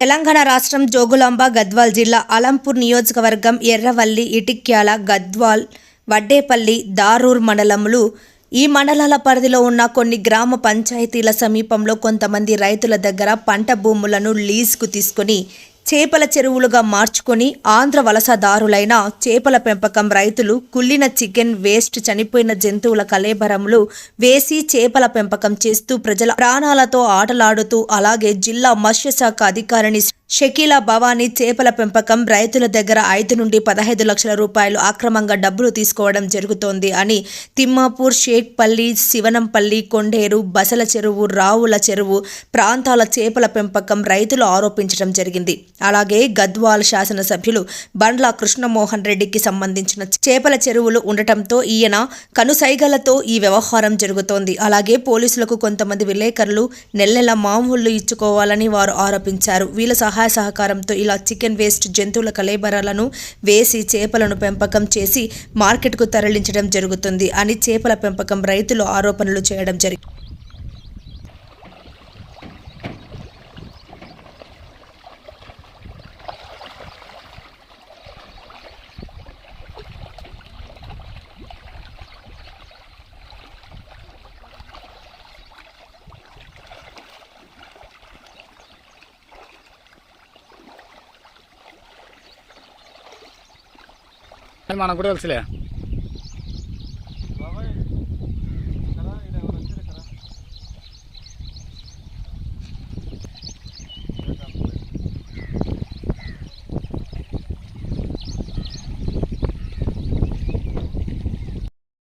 తెలంగాణ రాష్ట్రం జోగులాంబ గద్వాల్ జిల్లా అలంపూర్ నియోజకవర్గం ఎర్రవల్లి ఇటిక్యాల గద్వాల్ వడ్డేపల్లి దారూర్ మండలములు ఈ మండలాల పరిధిలో ఉన్న కొన్ని గ్రామ పంచాయతీల సమీపంలో కొంతమంది రైతుల దగ్గర పంట భూములను లీజుకు తీసుకొని చేపల చెరువులుగా మార్చుకొని ఆంధ్ర వలసదారులైన చేపల పెంపకం రైతులు కుళ్ళిన చికెన్ వేస్ట్ చనిపోయిన జంతువుల కలేబరములు వేసి చేపల పెంపకం చేస్తూ ప్రజల ప్రాణాలతో ఆటలాడుతూ అలాగే జిల్లా మత్స్యశాఖ అధికారిని షకీలా భవానీ చేపల పెంపకం రైతుల దగ్గర ఐదు నుండి పదహైదు లక్షల రూపాయలు అక్రమంగా డబ్బులు తీసుకోవడం జరుగుతోంది అని తిమ్మాపూర్ షేక్పల్లి శివనంపల్లి కొండేరు బసల చెరువు రావుల చెరువు ప్రాంతాల చేపల పెంపకం రైతులు ఆరోపించడం జరిగింది. అలాగే గద్వాల్ శాసనసభ్యులు బండ్ల కృష్ణమోహన్ రెడ్డికి సంబంధించిన చేపల చెరువులు ఉండటంతో ఈయన కనుసైగలతో ఈ వ్యవహారం జరుగుతోంది. అలాగే పోలీసులకు కొంతమంది విలేకరులు నెల నెల మామూళ్ళు ఇచ్చుకోవాలని వారు ఆరోపించారు. వీళ్ళ సహా సహకారంతో ఇలా చికెన్ వేస్ట్ జంతువుల కలేబరాలను వేసి చేపలను పెంపకం చేసి మార్కెట్కు తరలించడం జరుగుతుంది అని చేపల పెంపకం రైతులు ఆరోపణలు చేయడం జరిగింది. അനുമാനം കൂടെ കളിച്ചില്ലേ